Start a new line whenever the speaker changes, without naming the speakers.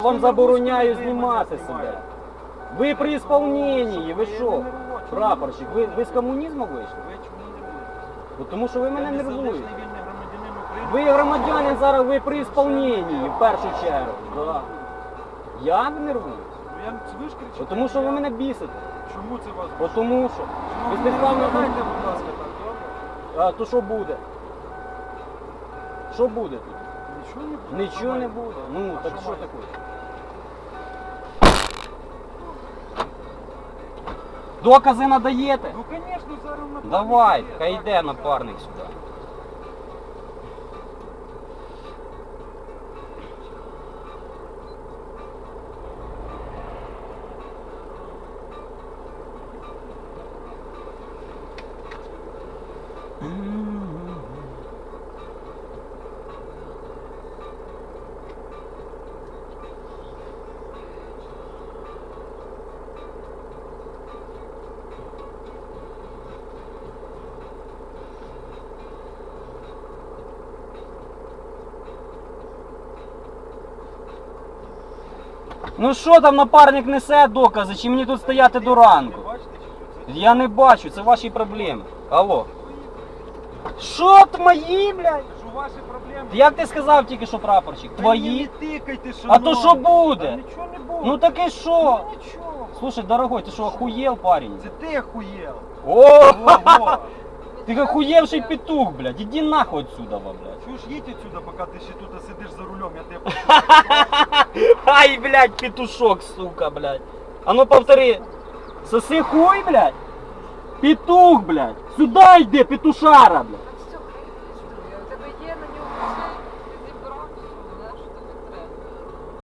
Вам забороняю знімати себе. Ви при ісполненні, ви що? Прапорщик, ви, ви з комунізму вийшли?
Ви чому не будете?
Бо Тому що ви мене нервуєте.
вільний громадянин України.
Ви громадянин зараз, ви при ісполненні, в першу чергу. Да. Я нервую.
Ну, я ви ж кричите.
Тому що ви мене бісите.
Чому це вас?
Бо Тому що. Ви
Дайте, будь ласка, так, добре?
А то що буде? Що буде тут?
Нічого не буде.
Нічого не буде. Ну,
А
так що таке? Докази надаєте?
Ну, звісно, зараз на
Давай, хай йде напарник сюди. Ну що там напарник несе докази, чи мені тут стояти до ранку?
Ви що?
Я не бачу, це ваші проблеми. Алло. Що т мої, блядь?
Ж ваші проблеми.
Як ти сказав тільки що прапорщик?
Та
Твої?
Не тикайте,
А то що буде?
Нічого не буде.
Ну так і що?
Ну, нічого.
Слушай, дорогой, ты что, охуел, парень?
Це ти охуєл.
О,
Ого.
ты охуевший петух, блядь. Иди нахуй отсюда, блядь.
Чуєш, їдь отсюда, поки ти ще тут сидиш за рулем, я тебе.
Ай, блядь, петушок, сука, блядь. А ну повтори. Соси хуй, блядь. Петух, блядь. Сюда иди, петушара, блядь.